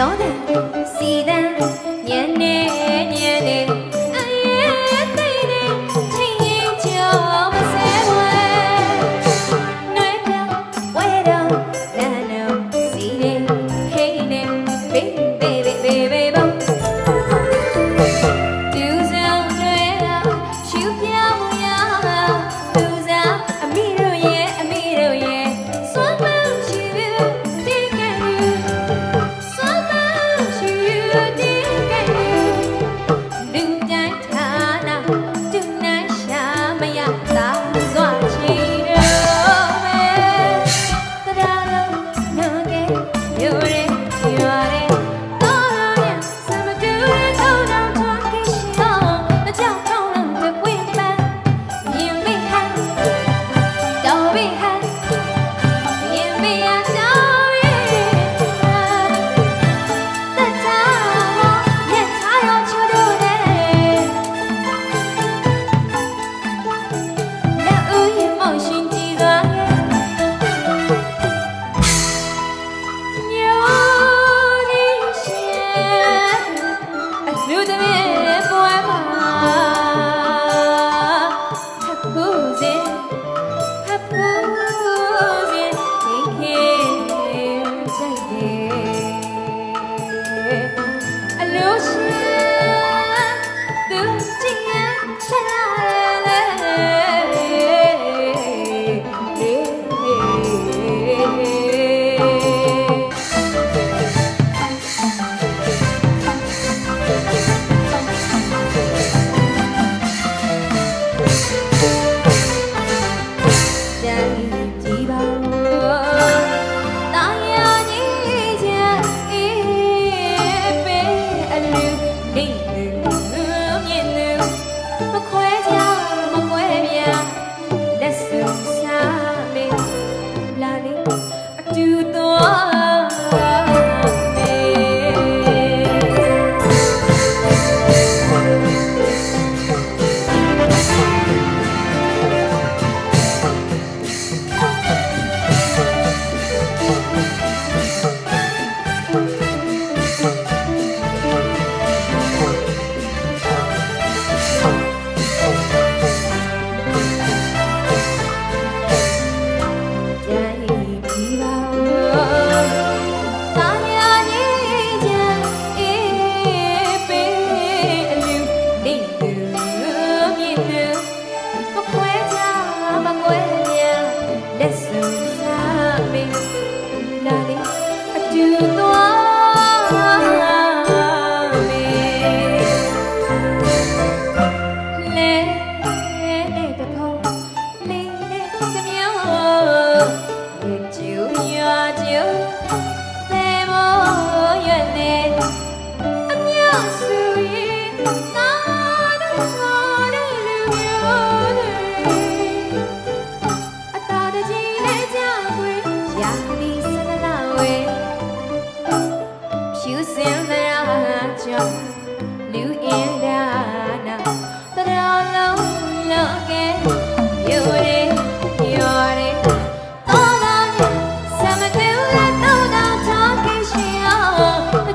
流的，西单。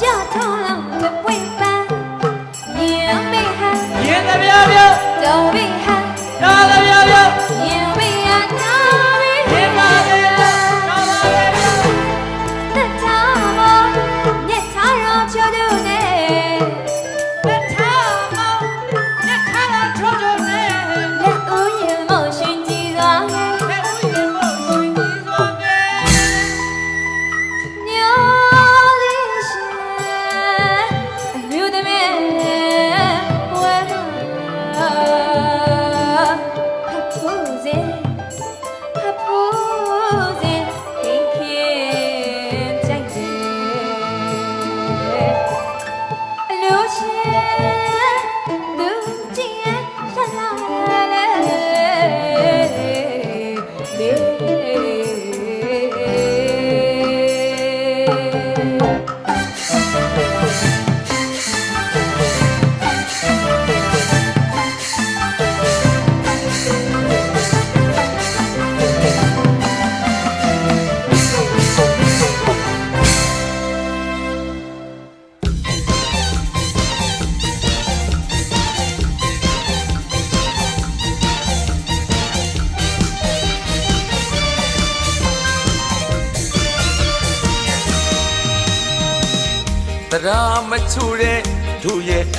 အောင်မကြထုံးလုံးမပွင့်ပန်းရင်မေဟန်ရင်သဗျာပြောတော်မေဟ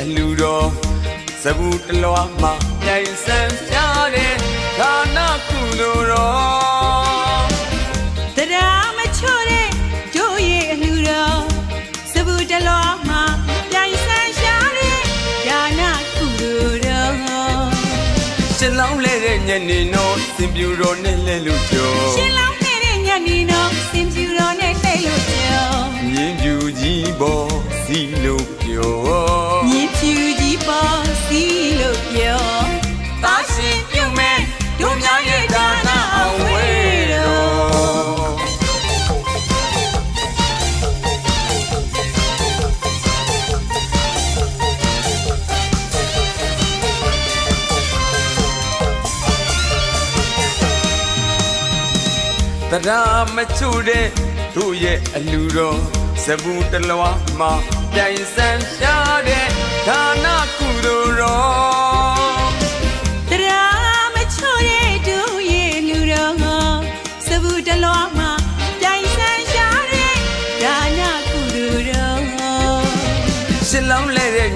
အလူတော်ဇဘူးတလွားမှာပြိုင်ဆန်းပြတဲ့ဒါနကုလိုတော်တရားမချော့တဲ့တို့ရဲ့အလှူတော်စဘူးတလွားမှာပြိုင်ဆန်းရှားတဲ့ဒါနကုလူတော်ရှင်းလောင်းလဲတဲ့ညနေတော့စင်ပြူတော်နဲ့လဲလို့ကြော်ရှင်လောင်းနေတဲ့ညနေတော့စင်ပြူတော်နဲ့လှည့်လို့ကြော်မြင်းပြူကြီးပေါ်စီလို့ပြောမြင်းဖြူကြီးပေါ်စီလို့ ပြောတာရှင်ပြုံးမဲ့တို့များရဲ့ဒါနအဝဲတော်တရာမချိုတဲ့တို့ရဲ့အလူတော်ဇဘူးတလွားမှာပြိုင်ဆန်းရှားတဲ့ဒါနကုသိုလ်တော်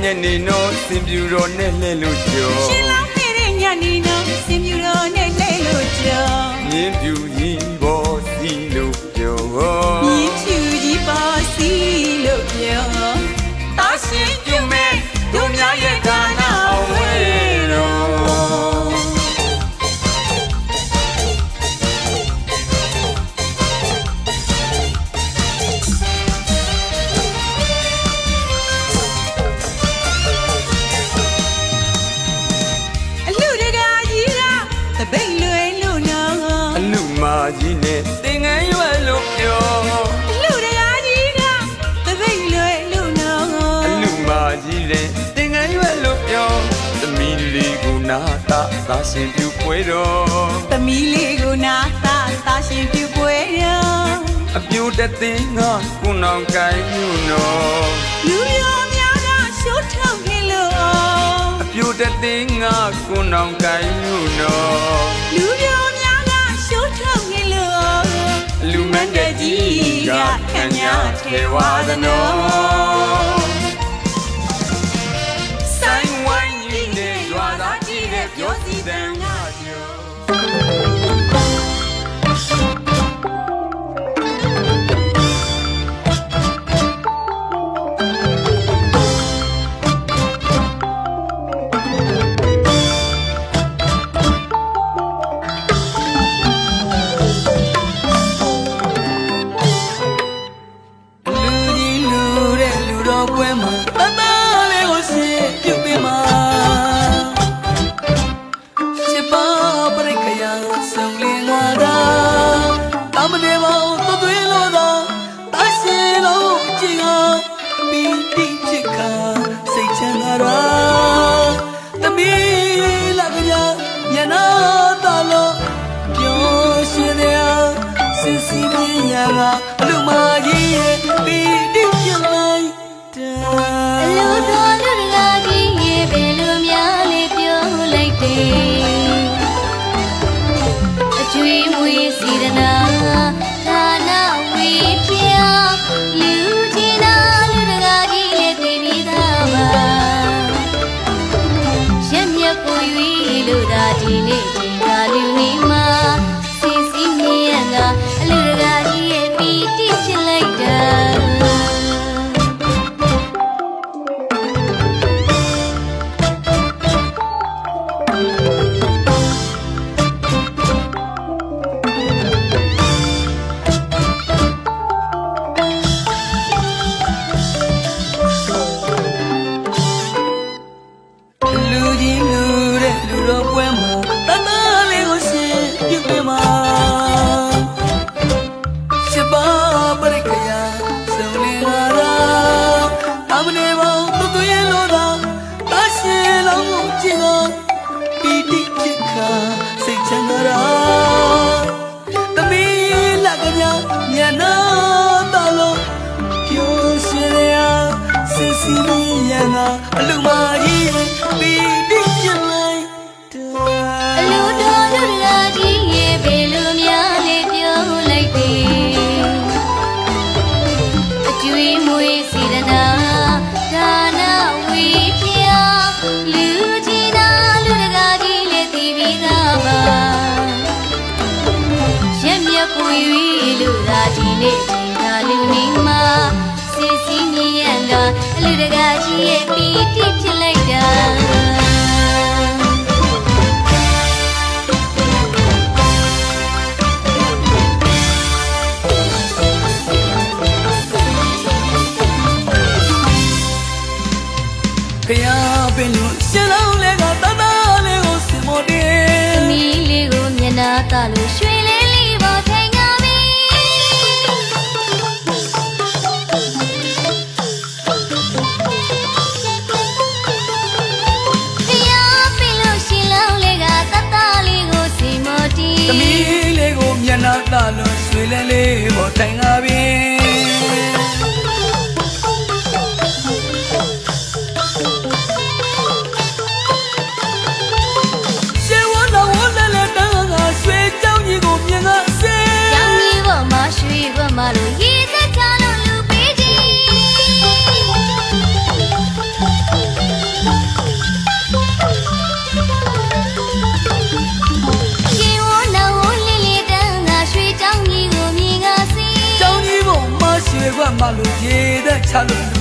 ညနေတော့စင်ပြူတော်နဲ့လဲလို့ကြော်ရှင်လောင်းနေတဲ့ညနေတော့စင်ပြူတော်နဲ့လှည့်လို့ကြော်မြင်းပြူကြီးပေါ်စီလို့ပြောမြင်းဖြူကြီးပါစီလို့ပြောတာရှင် နဲ့သင်ငန်းရွယ်လို့ပြောလူတရားကြီးကသပိတ်လွယ်လူနောင်းအလူမာကြီးနဲ့သင်ငန်းရွယ်လို့ပြောသမီးလေးကိုနာတာသာရှင်ပြုပွဲတော်သမီးလေးကိုနာတာသာရှင်ပြုပွဲတော်အပြူတသိန်းကကုနောင်ကိုင်းညူနော်လူရောများကရှိုးထောက်ခဲ့လို့အပြူတသိန်းကကုနောင်ကိုင်းညူနော်လူရော လူမန်းတကြီးကခံညာထေဝါသနောဆိုင်ဝိုင်းကြီးနဲ့ရွာသားကြီးနဲ့ပြောစီတန် င်းရကအလူမကြီးရဲ့ပီတိချစ်လိုက်တာအလူတော်လူတကာကြီးရေဘယ်လိုများလေးပြောလိုက်တယ် အလူမ ပင်လို့ရှင်လုံးလေးကတသားလေးကိုစင်မတေသမီးလေးကိုမျက်နှာတလို့ရွှေလေးလေးပေါ်ထိုင်ငါပြီဖျားပင်လို့ရှင်လောင်းလေးကတတလေးကိုစီမတီသမီးလေးကိုမျက်နှာတလို့ရွှေလဲလေးပေါ်တိုင်ငါပြီ မှလို့ရေသက်ချလို့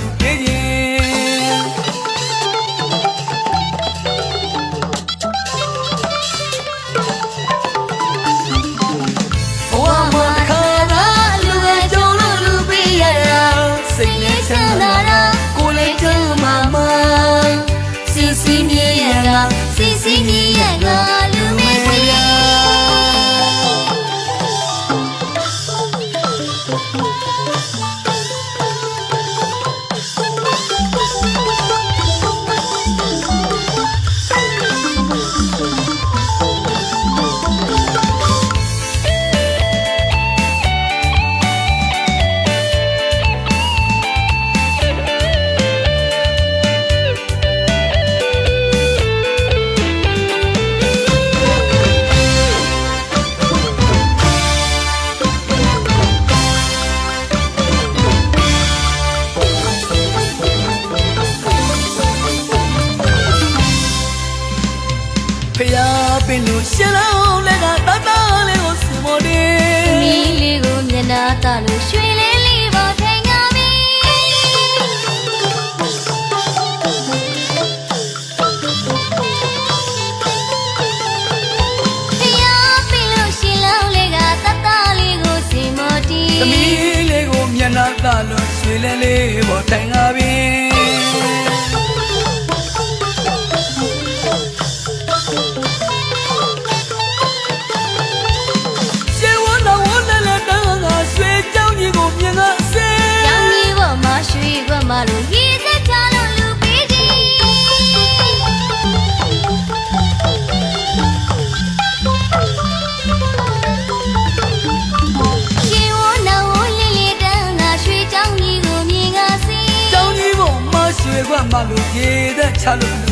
သ